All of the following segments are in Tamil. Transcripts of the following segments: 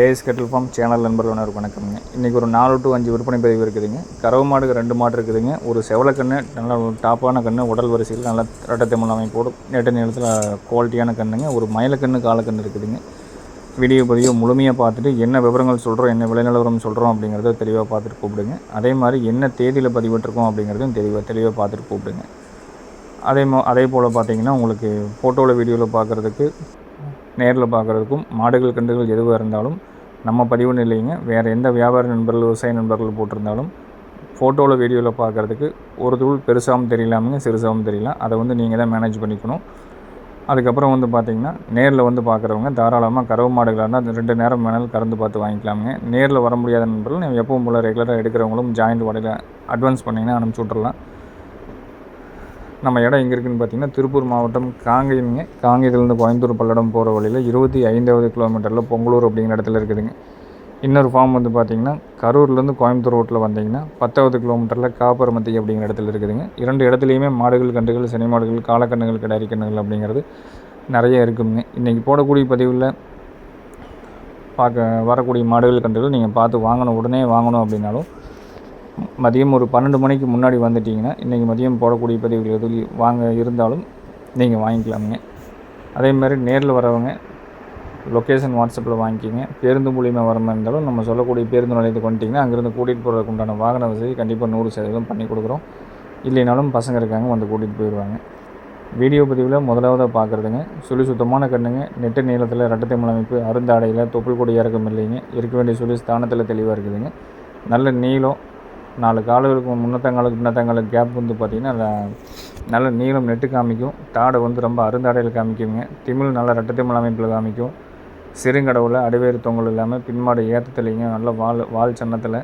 கேஎஸ் கட்டில் ஃபார்ம் சேனல் நண்பர்கள் ஒன்று வணக்கம்ங்க இன்றைக்கி ஒரு நாலு டு அஞ்சு விற்பனை பதிவு இருக்குதுங்க. கறவு மாடுக்கு ரெண்டு மாடு இருக்குதுங்க. ஒரு செவலக்கண்ணு நல்ல டாப்பான கண்ணு உடல் வரிசையில் நல்ல ரெட்டத்தமிழ் அமைப்போடு நேற்று நேரத்தில் குவாலிட்டியான கண்ணுங்க. ஒரு மயிலக்கண்ணு காலக்கண்ணு இருக்குதுங்க. வீடியோ பதிவு முழுமையாக பார்த்துட்டு என்ன விவரங்கள் சொல்கிறோம் என்ன விலை நிலவரம் சொல்கிறோம் அப்படிங்கிறத தெளிவாக பார்த்துட்டு கூப்பிடுங்க. அதே மாதிரி என்ன தேதியில் பதிவிட்டிருக்கோம் அப்படிங்கிறதும் தெளிவாக தெளிவாக பார்த்துட்டு கூப்பிடுங்க. அதே மா அதே போல் பார்த்தீங்கன்னா உங்களுக்கு ஃபோட்டோவில் வீடியோவில் பார்க்குறதுக்கு நேரில் பார்க்குறதுக்கும் மாடுகள் கன்றுகள் எதுவாக இருந்தாலும் நம்ம பதிவுன்னு இல்லைங்க வேறு எந்த வியாபார நண்பர்கள் விவசாய நண்பர்கள் போட்டிருந்தாலும் ஃபோட்டோவில் வீடியோவில் பார்க்குறதுக்கு ஒரு தூள் பெருசாகவும் தெரியலாமுங்க சிறுசாகவும் தெரியலாம் அதை வந்து நீங்கள் தான் மேனேஜ் பண்ணிக்கணும். அதுக்கப்புறம் வந்து பார்த்தீங்கன்னா நேரில் வந்து பார்க்குறவங்க தாராளமாக கறவு மாடுகளாக இருந்தால் அந்த ரெண்டு நேரம் வேணாலும் கறந்து பார்த்து வாங்கிக்கலாமுங்க. நேரில் வர முடியாத நண்பர்கள் நீங்கள் எப்பவும் போல் ரெகுலராக எடுக்கிறவங்களும் ஜாயிண்ட் வடையில் அட்வான்ஸ் பண்ணிங்கன்னா அனுப்பிச்சி விட்றலாம் நம்ம இடம் எங்கே இருக்குதுன்னு பார்த்தீங்கன்னா திருப்பூர் மாவட்டம் காங்கேயம்ங்க. காங்கேயத்துலேருந்து கோயம்புத்தூர் பல்லடம் போகிற வழியில் இருபத்தி ஐந்தாவது கிலோமீட்டரில் பொங்கலூர் அப்படிங்கிற இடத்துல இருக்குதுங்க. இன்னொரு ஃபார்ம் வந்து பார்த்தீங்கன்னா கரூர்லேருந்து கோயம்புத்தூர் ரோட்டில் வந்தீங்கன்னா பத்தாவது கிலோமீட்டரில் காப்பரமத்தி அப்படிங்கிற இடத்துல இருக்குதுங்க. இரண்டு இடத்துலையுமே மாடுகள் கன்றுகள் சினை மாடுகள் காலக்கண்ணுகள் கிடாரி கண்ணுகள் அப்படிங்கிறது நிறைய இருக்குங்க. இன்றைக்கி போடக்கூடிய பதிவில் பார்க்க வரக்கூடிய மாடுகள் கன்றுகள் நீங்கள் பார்த்து வாங்கணும் உடனே வாங்கணும் அப்படின்னாலும் மதியம் ஒரு பன்னெண்டு மணிக்கு முன்னாடி வந்துட்டிங்கன்னா இன்றைக்கி மதியம் போடக்கூடிய பதிவுகள் எதுவும் வாங்க இருந்தாலும் நீங்கள் வாங்கிக்கலாமுங்க. அதே மாதிரி நேரில் வரவங்க லொக்கேஷன் வாட்ஸ்அப்பில் வாங்கிக்கிங்க. பேருந்து மூலியமாக வர மாதிரி இருந்தாலும் நம்ம சொல்லக்கூடிய பேருந்து நிலையத்துக்கு வந்துட்டிங்கன்னா அங்கேருந்து கூட்டிகிட்டு போகிறதுக்கு உண்டான வாகன வசதி கண்டிப்பாக நூறு சதவீதம் பண்ணி கொடுக்குறோம். இல்லைனாலும் பசங்க இருக்காங்க வந்து கூட்டிகிட்டு போயிடுவாங்க வீடியோ பதிவில் முதலாவதாக பார்க்குறதுங்க சுழி சுத்தமான கண்ணுங்க. நெட்டு நீளத்தில் ரெட்டத்தை அமைப்பு அருந்தாடையில் தொப்புள் கொடி இறக்கம் இல்லைங்க. இருக்க வேண்டிய சுழி ஸ்தானத்தில் தெளிவாக இருக்குதுங்க. நல்ல நீளம் நாலு காலுகளுக்கு முன்னத்தங்காலுக்கு பின்னத்தங்காலுக்கு கேப் வந்து பார்த்திங்கன்னா நல்ல- நீளம் நெட்டு காமிக்கும். தாடை வந்து ரொம்ப அருந்தாடையில் காமிக்குங்க. திமிழ் நல்ல ரெட்டை திமிழ் அமைப்பில் காமிக்கும். சிறுங்கடவுல அடிவேறு தொங்கல் இல்லாமல் பின்மாடு ஏற்றத்துலைங்க நல்ல வால் வால் சன்னத்தில்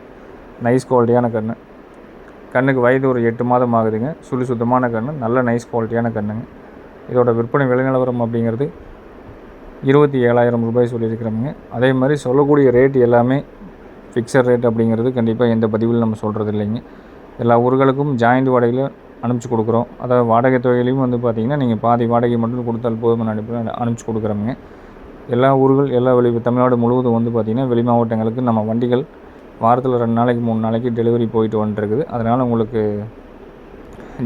நைஸ் குவாலிட்டியான கன்று கண்ணுக்கு வயது ஒரு எட்டு மாதம் ஆகுதுங்க. சுழி சுத்தமான கன்று நல்ல நைஸ் குவாலிட்டியான கன்றுங்க இதோட விற்பனை விலைநிலவரம் அப்படிங்கிறது இருபத்தி ஏழாயிரம் ரூபாய் சொல்லியிருக்கிறோமுங்க. அதே மாதிரி சொல்லக்கூடிய ரேட் எல்லாமே ஃபிக்ஸட் ரேட் அப்படிங்கிறது கண்டிப்பாக எந்த பதிவில் நம்ம சொல்கிறது இல்லைங்க. எல்லா ஊர்களுக்கும் ஜாயிண்ட் வாடகையில் அனுப்பிச்சி கொடுக்குறோம். அதாவது வாடகை தொகையிலையும் வந்து பார்த்திங்கன்னா நீங்கள் பாதி வாடகை மட்டும் கொடுத்தால் போதும் அனுப்பி அனுப்பிச்சி கொடுக்குறோங்க எல்லா ஊர்கள் எல்லா வெளி தமிழ்நாடு முழுவதும் வந்து பார்த்திங்கன்னா வெளி மாவட்டங்களுக்கு நம்ம வண்டிகள் வாரத்தில் ரெண்டு நாளைக்கு மூணு நாளைக்கு டெலிவரி போயிட்டு வந்துருக்குது. அதனால் உங்களுக்கு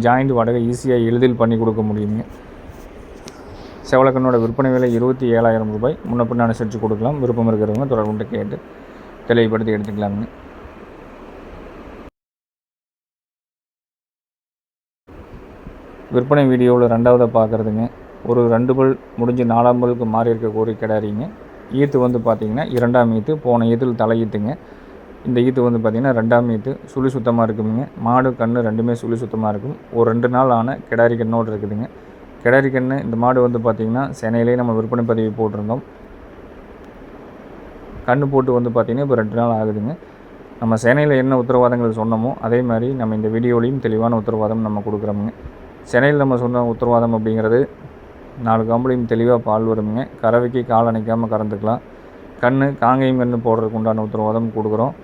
ஜாயிண்ட் வாடகை ஈஸியாக எளிதில் பண்ணி கொடுக்க முடியுங்க. செவலக்கண்ணோட விற்பனை விலை இருபத்தி ஏழாயிரம் ரூபாய். முன்ன பின்ன அனுசரித்து கொடுக்கலாம். விருப்பம் இருக்கிறவங்க தொடர்புண்டு கேட்டு தெளிவுபடுத்தி எடுத்துக்கலாம்னு. விற்பனை வீடியோவில் ரெண்டாவதாக பார்க்குறதுங்க ஒரு ரெண்டு பல் முடிஞ்சு நாலாம் பல்லுக்கு மாறி இருக்க கோரி கிடாரிங்க. ஈத்து வந்து பார்த்திங்கன்னா இரண்டாம் ஈத்து போன ஈத்தில் தலையீத்துங்க இந்த ஈத்து வந்து பார்த்திங்கன்னா ரெண்டாம் ஈத்து சுழி சுத்தமாக இருக்குங்க மாடு கன்று ரெண்டுமே சுழி சுத்தமாக இருக்கும். ஒரு ரெண்டு நாள் ஆன கிடாரி கண்ணோடு இருக்குதுங்க. கிடாரி கன்று இந்த மாடு வந்து பார்த்திங்கன்னா சென்னையிலேயே நம்ம விற்பனை பதிவு போட்டிருந்தோம். கண்ணு போட்டு வந்து பார்த்திங்கன்னா இப்போ ரெண்டு நாள் ஆகுதுங்க. நம்ம சென்னையில் என்ன உத்தரவாதங்கள் சொன்னோமோ அதே மாதிரி நம்ம இந்த வீடியோலையும் தெளிவான உத்தரவாதம் நம்ம கொடுக்குறோமுங்க. சென்னையில் நம்ம சொன்ன உத்தரவாதம் அப்படிங்கிறது நாலு கம்பளையும் தெளிவாக பால் வருமுங்க. கறவைக்கு கால் அணைக்காமல் கறந்துக்கலாம். கண் காங்கேயம் கண் போடுறதுக்கு உண்டான உத்தரவாதம் கொடுக்குறோம்.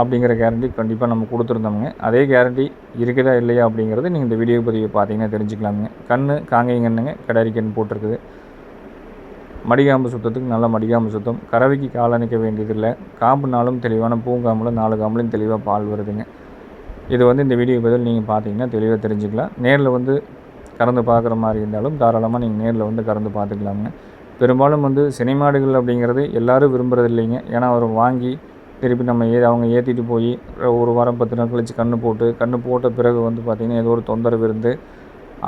அப்படிங்கிற கேரண்டி கண்டிப்பாக நம்ம கொடுத்துருந்தோமுங்க. அதே கேரண்டி இருக்குதா இல்லையா அப்படிங்கிறது நீங்கள் இந்த வீடியோ பதிவை பார்த்தீங்கன்னா தெரிஞ்சுக்கலாமுங்க. கண் காங்கேயம் கண்ணுங்க கிடாரி கண் போட்டிருக்குது. மடிகாம்பு சுத்தத்துக்கு நல்ல மடிகாம்பு சுத்தம். கறவைக்கு கால் அணைக்க வேண்டியதில்லை. காம்புனாலும் தெளிவான பூங்காம்பில் நாலு காம்புலையும் தெளிவாக பால் வருதுங்க. இது வந்து இந்த வீடியோ பதில் நீங்கள் பார்த்தீங்கன்னா தெளிவாக தெரிஞ்சுக்கலாம். நேரில் வந்து கறந்து பார்க்குற மாதிரி இருந்தாலும் தாராளமாக நீங்கள் நேரில் வந்து கறந்து பார்த்துக்கலாமுங்க பெரும்பாலும் வந்து சினிமாடுகள் அப்படிங்கிறது எல்லாரும் விரும்புகிறது இல்லைங்க. ஏன்னா அவர் வாங்கி திருப்பி நம்ம ஏ அவங்க ஏற்றிட்டு போய் ஒரு வாரம் பத்து நாள் கழிச்சு கன்று போட்டு கன்று போட்ட பிறகு வந்து பார்த்திங்கன்னா ஏதோ ஒரு தொந்தரவு இருந்து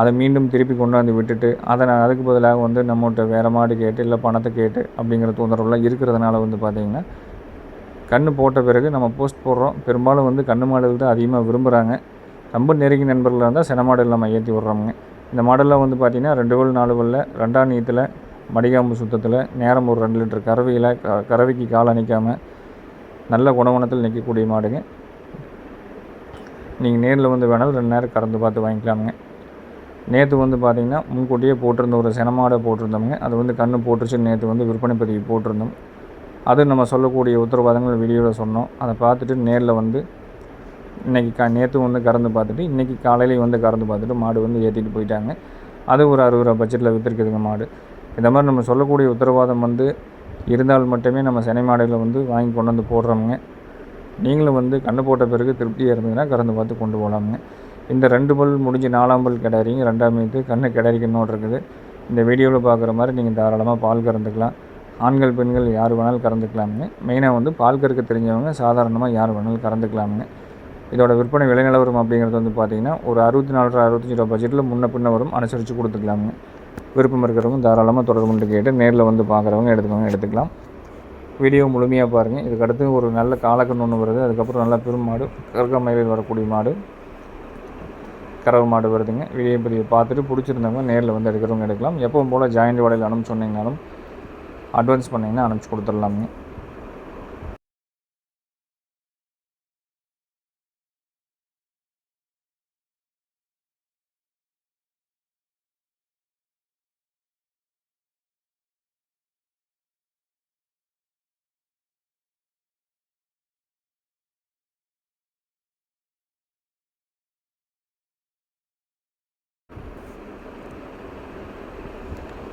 அதை மீண்டும் திருப்பி கொண்டாந்து விட்டுட்டு அதை நான் அதுக்கு பதிலாக வந்து நம்மகிட்ட வேறு மாடு கேட்டு இல்லை பணத்தை கேட்டு அப்படிங்கிற தொந்தரவுலாம் இருக்கிறதுனால வந்து பார்த்திங்கன்னா கன்று போட்ட பிறகு நம்ம போஸ்ட் போடுறோம். பெரும்பாலும் வந்து கன்று மாடுகள் தான் அதிகமாக விரும்புகிறாங்க ரொம்ப நெருங்கி நண்பர்களாக இருந்தால் சின மாடல் நம்ம ஏற்றி விட்றோமுங்க. இந்த மாடலில் வந்து பார்த்திங்கன்னா ரெண்டு வல் நாலு வல்ல ரெண்டாம் நீத்தில் மடிகாம்பு சுத்தத்தில் நேரம் ஒரு ரெண்டு லிட்டர் கறவையில் க கறவைக்கு கால் அணைக்காமல் நல்ல குணவனத்தில் நிற்கக்கூடிய மாடுங்க. நீங்கள் நேரில் வந்து வேணாலும் ரெண்டு நேரம் கறந்து பார்த்து வாங்கிக்கலாமுங்க. நேற்று வந்து பார்த்திங்கன்னா முன்கூட்டியே போட்டிருந்த ஒரு செனமாடை போட்டிருந்தோமுங்க. அது வந்து கண்ணு போட்டுருச்சு நேற்று வந்து விற்பனை பதிவு போட்டிருந்தோம். அது நம்ம சொல்லக்கூடிய உத்தரவாதங்கள் வீடியோவில் சொன்னோம். அதை பார்த்துட்டு நேரில் வந்து இன்றைக்கி கா நேற்று வந்து கறந்து பார்த்துட்டு இன்றைக்கி காலையிலையும் வந்து கறந்து பார்த்துட்டு மாடு வந்து ஏற்றிட்டு போயிட்டாங்க. அது ஒரு அறுபது ரூபா பட்ஜெட்டில் விற்றுருக்குதுங்க மாடு. இந்த மாதிரி நம்ம சொல்லக்கூடிய உத்தரவாதம் வந்து இருந்தால் மட்டுமே நம்ம சினை மாடுகளை வந்து வாங்கி கொண்டு வந்து போடுறோமுங்க. நீங்களும் வந்து கண்ணு போட்ட பிறகு திருப்தியாக இருந்ததுன்னா கறந்து பார்த்து கொண்டு போகலாமுங்க இந்த ரெண்டு பல் முடிஞ்சு நாலாம் பல் கிடாரிங்க ரெண்டாம் இது கண்ணை கிடாரிக்கணும் இருக்குது. இந்த வீடியோவில் பார்க்குற மாதிரி நீங்கள் தாராளமாக பால் கறந்துக்கலாம். ஆண்கள் பெண்கள் யார் வேணாலும் கறந்துக்கலாமுங்க மெயினாக வந்து பால் கறக்க தெரிஞ்சவங்க சாதாரணமாக யார் வேணாலும் கறந்துக்கலாமுங்க இதோட விற்பனை விலை நிலவரம் அப்படிங்கிறது வந்து பார்த்திங்கன்னா ஒரு அறுபத்தி நாலு அறுபத்தஞ்சி ரூபா பட்ஜெட்டில் முன்ன பின்ன வரும் அனுசரித்து கொடுத்துக்கலாமுங்க விருப்பம் இருக்கிறவங்க தாராளமாக தொடர்பு கொண்டு கேட்டு நேரில் வந்து பார்க்குறவங்க எடுத்துக்கவங்க எடுத்துக்கலாம். வீடியோ முழுமையாக பாருங்கள் இதுக்கடுத்து ஒரு நல்ல காலக்கன்று ஒன்று வருது. அதுக்கப்புறம் நல்ல பெரும் மாடு கருக்க மயிலில் வரக்கூடிய மாடு. கறவை மாடு வருதுங்க. வீடியோ பதிவு பார்த்துட்டு பிடிச்சிருந்தவங்க நேரில் வந்து எடுக்கிறவங்க எடுக்கலாம். எப்பவும் போல் ஜாயிண்ட் வாடகையில் அனுப்பிச்சு சொன்னீங்கனாலும் அட்வான்ஸ் பண்ணிங்கன்னா அனுப்பிச்சி கொடுத்துடலாமுங்க.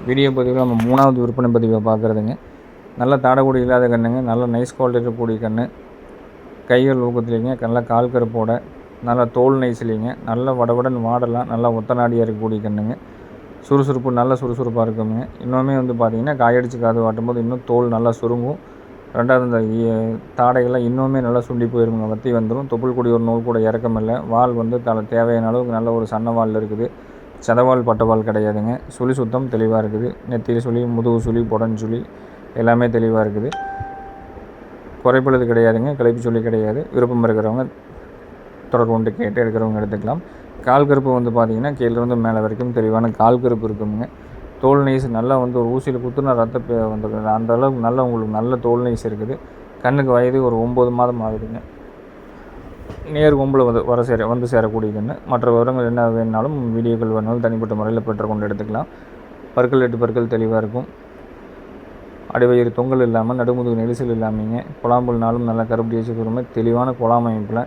வீடியோ பதிவில் நம்ம மூணாவது விற்பனை பதிவை பார்க்குறதுங்க. நல்ல தாடகுடி இல்லாத கண்ணுங்க நல்ல நைஸ் குவாலிட்டி இருக்கக்கூடிய கன்று கைகள் ஊக்கத்துலேங்க நல்ல கால் கருப்போட நல்ல தோல் நைஸ்லிங்க நல்ல வடவடன் வாடலாம் நல்லா ஒத்தநாடியாக இருக்கக்கூடிய கண்ணுங்க. சுறுசுறுப்பு நல்ல சுறுசுறுப்பாக இருக்குங்க. இன்னுமே வந்து பார்த்திங்கன்னா காயடிச்சு காது வாட்டும்போது இன்னும் தோல் நல்லா சுருங்கும். ரெண்டாவது இந்த தாடைகள்லாம் இன்னுமே நல்லா சுண்டி போயிருங்க. வத்தி வந்துடும் தொப்புள் கூடிய ஒரு நூல் கூட இறக்கமில்லை. வால் வந்து தலை தேவையான அளவுக்கு நல்ல ஒரு சன்ன வால் இருக்குது. சதவால் பட்டவால் கிடையாதுங்க. சுழி சுத்தம் தெளிவாக இருக்குது. நெத்தியில் சுழி முதுகு சுழி புடன் சுழி எல்லாமே தெளிவாக இருக்குது. குறைப்பழுது கிடையாதுங்க. கிளைப்பு சுழி கிடையாது. விருப்பம் இருக்கிறவங்க தொடர்பு கொண்டு கேட்டு எடுக்கிறவங்க எடுத்துக்கலாம். கால் கருப்பு வந்து பார்த்தீங்கன்னா கீழேருந்து மேலே வரைக்கும் தெளிவான கால் கருப்பு இருக்குங்க. தோல் நெய்ஸ் நல்லா வந்து ஒரு ஊசியில் குத்துனா ரத்த பே வந்துருக்கு அந்த அளவுக்கு நல்ல உங்களுக்கு நல்ல தோல் நெய்ஸ் இருக்குது. கண்ணுக்கு வயது ஒரு ஒம்பது மாதம் ஆகுதுங்க. நேர் கொம்பில் வந்து வர சேர வந்து சேரக்கூடிய கன்று மற்ற விவரங்கள் என்ன வேணுனாலும் வீடியோக்கள் வேணாலும் தனிப்பட்ட முறையில் பெற்றுக்கொண்டு எடுத்துக்கலாம். பற்கள் எட்டு பற்கள் தெளிவாக இருக்கும். அடிவயிறு தொங்கல் இல்லாமல் நடுமுதுகு நெரிசல் இல்லாமீங்க குழாம்புல் நாளும் நல்லா கருப்படி வச்சுக்கிறோமே தெளிவான குழாம் அமைப்பில்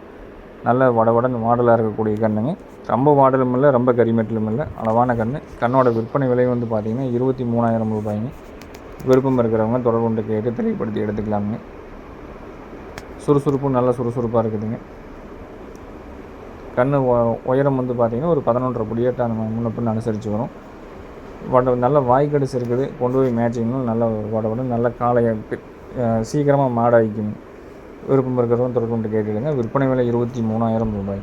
நல்ல வடவடன் மாடலாக இருக்கக்கூடிய கண்ணுங்க. ரொம்ப மாடலும் இல்லை ரொம்ப கரிமெட்டிலும் இல்லை அளவான கண்ணு. கண்ணோட விற்பனை விலை வந்து பார்த்திங்கன்னா இருபத்தி மூணாயிரம் ரூபாய்ங்க. விருப்பம் இருக்கிறவங்க தொடர்பு கொண்டு கேட்டு தெளிவுபடுத்தி எடுத்துக்கலாமுங்க. சுறுசுறுப்பும் நல்ல சுறுசுறுப்பாக இருக்குதுங்க. கன்று உயரம் வந்து பார்த்திங்கன்னா ஒரு பதினொன்றரை புடியாட்ட நம்ம முன்ன பின்ன அனுசரித்து வரும். வட நல்ல வாய்க்கடிச்சு இருக்குது. கொண்டு போய் மேட்சிங்கும் நல்ல வடவட நல்ல காலையை சீக்கிரமாக மாடாய்க்கும் விருப்பம் இருக்கிறவங்க தொடர்பு கொண்டு கேட்டுடுங்க. விற்பனை விலை இருபத்தி மூணாயிரம் ரூபாய்.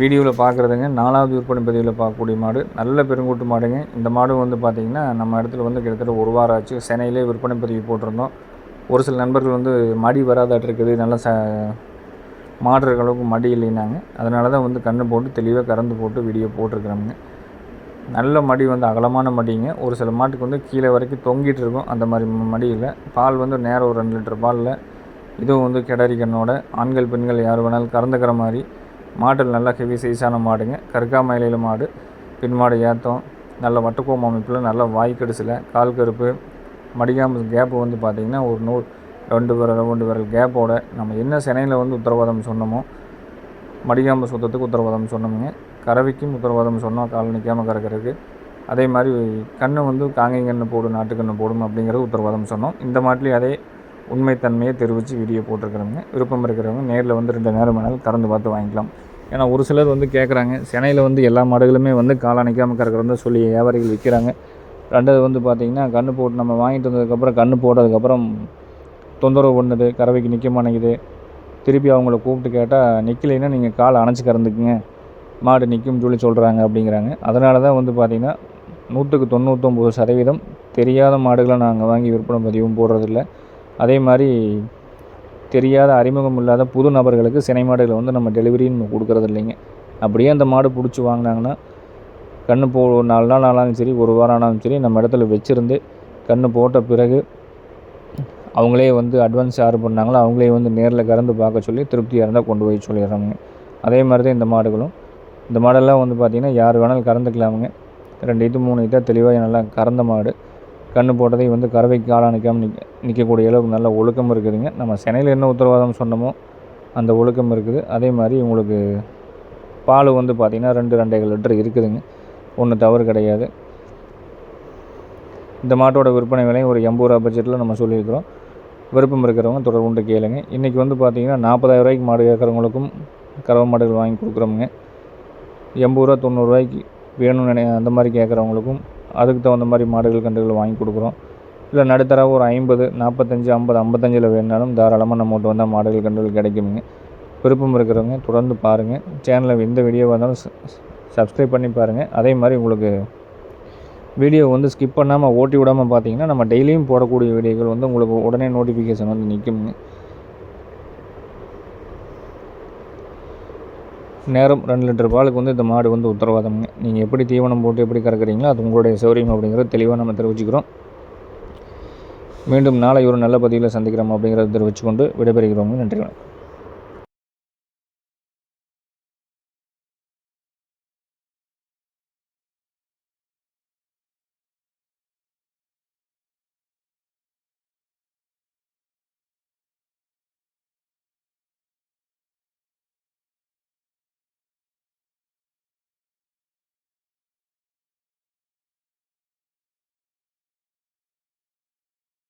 வீடியோவில் பார்க்குறதுங்க. நாலாவது விற்பனை பதிவில் பார்க்கக்கூடிய மாடு. நல்ல பெருங்கூட்டு மாடுங்க. இந்த மாடு வந்து பார்த்திங்கன்னா நம்ம இடத்துல வந்து கிட்டத்தட்ட ஒரு வாரம் ஆச்சு. சென்னையிலே விற்பனை பதிவு போட்டிருந்தோம். ஒரு சில நண்பர்கள் வந்து மடி வராதாட்டு இருக்குது. நல்லா ச மாடுற அளவுக்கு மடி இல்லைனாங்க அதனால தான் வந்து கண்ணு போட்டு தெளிவாக கறந்து போட்டு வீடியோ போட்டிருக்கிறோங்க நல்ல மடி வந்து அகலமான மடிங்க. ஒரு சில மாட்டுக்கு வந்து கீழே வரைக்கும் தொங்கிட்டு இருக்கும். அந்த மாதிரி மடியில் பால் வந்து நேரம் ஒரு ரெண்டு லிட்டர் பாலில். இதுவும் வந்து கிடாரி கண்ணோட ஆண்கள் பெண்கள் யார் வேணாலும் கறந்துக்கிற மாதிரி. மாடல் நல்லா ஹெவி சைஸான மாடுங்க. கருக்கா மயிலையில் மாடு பின் மாடு ஏத்தம் நல்ல வட்டக்கோம் அமைப்பில் நல்ல வாய்க்கடிசில் கால் கருப்பு மடிக்காம கேப்பு வந்து பார்த்திங்கன்னா ஒரு நூறு ரெண்டு விரல் ரெண்டு விரல் கேப்போட நம்ம என்ன சினையில் வந்து உத்தரவாதம் சொன்னோமோ மடிகாம்பு சுத்தத்துக்கு உத்தரவாதம் சொன்னோமுங்க. கறவைக்கும் உத்தரவாதம் சொன்னோம் கால் நிற்காமல் கறக்கிறதுக்கு. அதே மாதிரி கன்று வந்து காங்கை கண்ணு போடும் நாட்டுக்கன்று போடும் அப்படிங்கிறது உத்தரவாதம் சொன்னோம். இந்த மாட்டிலையும் அதே உண்மைத்தன்மையை தெரிவித்து வீடியோ போட்டிருக்கிறவங்க விருப்பம் இருக்கிறவங்க நேரில் வந்து ரெண்டு நேரம் வேணாலும் கறந்து பார்த்து வாங்கிக்கலாம். ஏன்னா ஒரு சிலர் வந்து கேட்குறாங்க சென்னையில் வந்து எல்லா மாடுகளுமே வந்து காலை கறக்கிறதா சொல்லி வியாபாரிகள் விற்கிறாங்க ரெண்டாவது வந்து பார்த்திங்கன்னா கன்று போட்டு நம்ம வாங்கிட்டு வந்ததுக்கப்புறம் கன்று போட்டதுக்கப்புறம் தொந்தரவு பண்ணுது கறவைக்கு நிற்க மாட்டேங்குது. திருப்பி அவங்கள கூப்பிட்டு கேட்டால் நிற்கலைன்னா நீங்கள் காலை அணைச்சி கறந்துக்குங்க. மாடு நிற்கும் சொல்லி சொல்கிறாங்க அப்படிங்கிறாங்க. அதனால தான் வந்து பார்த்திங்கன்னா நூற்றுக்கு தொண்ணூற்றொம்பது சதவீதம் தெரியாத மாடுகளை நாங்கள் வாங்கி விற்பனை பதிவும் போடுறதில்ல. அதே மாதிரி தெரியாத அறிமுகம் இல்லாத புது நபர்களுக்கு சினை மாடுகளை வந்து நம்ம டெலிவரின்னு கொடுக்கறது இல்லைங்க. அப்படியே அந்த மாடு பிடிச்சி வாங்கினாங்கன்னா கன்று போ நாலு நாள் ஆனாலும் சரி ஒரு வாரம் ஆனாலும் சரி நம்ம இடத்துல வச்சுருந்து கன்று போட்ட பிறகு அவங்களே வந்து அட்வான்ஸ் யார் பண்ணாங்களோ அவங்களே வந்து நேரில் கறந்து பார்க்க சொல்லி திருப்தியாக இருந்தால் கொண்டு போய் சொல்லிடுறாங்க அதே மாதிரி தான் இந்த மாடுகளும். இந்த மாடெல்லாம் வந்து பார்த்திங்கன்னா யார் வேணாலும் கறந்துக்கலாமுங்க. ரெண்டு இது மூணு இதாக தெளிவாக நல்லா கறந்த மாடு. கன்று போட்டதை வந்து கறவைக்கு காலம் நிற்காமல் நிற்க நிற்கக்கூடிய அளவுக்கு நல்ல ஒழுக்கம் இருக்குதுங்க. நம்ம சென்னையில் என்ன உத்தரவாதம் சொன்னோமோ அந்த ஒழுக்கம் இருக்குது. அதே மாதிரி உங்களுக்கு பால் வந்து பார்த்திங்கன்னா ரெண்டு ரெண்டைகள் லிட்டர் இருக்குதுங்க. ஒன்றும் தவறு கிடையாது. இந்த மாட்டோட விற்பனை விலையும் ஒரு எண்பது ரூபா பட்ஜெட்டில் நம்ம சொல்லியிருக்கிறோம். விருப்பம் இருக்கிறவங்க தொடர்புண்டு கேளுங்க. இன்றைக்கி வந்து பார்த்திங்கன்னா நாற்பதாயிரம் ரூபாய்க்கு மாடு கேட்குறவங்களுக்கும் கறவை மாடுகள் வாங்கி கொடுக்குறோமுங்க. எண்பது ரூபா தொண்ணூறுரூவாய்க்கு வேணும்னு நினை அந்த மாதிரி கேட்குறவங்களுக்கும் அதுக்கு தகுந்த மாதிரி மாடுகள் கன்றுகள் வாங்கி கொடுக்குறோம். இல்லை நடுத்தர ஒரு ஐம்பது நாற்பத்தஞ்சு ஐம்பது ஐம்பத்தஞ்சில் வேணுனாலும் தாராளமாக நம்மகிட்ட வந்தால் மாடுகள் கன்றுகள் கிடைக்குமுங்க. விருப்பம் இருக்கிறவங்க தொடர்ந்து பாருங்கள் சேனலில் எந்த வீடியோவாக இருந்தாலும் சப்ஸ்கிரைப் பண்ணி பாருங்கள் அதே மாதிரி உங்களுக்கு வீடியோ வந்து ஸ்கிப் பண்ணாமல் ஓட்டி விடாமல் பார்த்தீங்கன்னா நம்ம டெய்லியும் போடக்கூடிய வீடியோக்கள் வந்து உங்களுக்கு உடனே நோட்டிஃபிகேஷன் வந்து நிற்குங்க நேரம் ரெண்டு லிட்டர் பாலுக்கு வந்து இந்த மாடு வந்து உத்தரவாதம்ங்க. நீங்கள் எப்படி தீவனம் போட்டு எப்படி கறக்குறீங்களோ அது உங்களுடைய சௌரியம் அப்படிங்கிறத தெளிவாக நம்ம தெரிவிச்சுக்கிறோம். மீண்டும் நாளை ஒரு நல்ல பதிவில் சந்திக்கிறோம் அப்படிங்கிறத தெரிவிச்சுக்கொண்டு விடைபெறுகிறோங்க நன்றி வணக்கம்.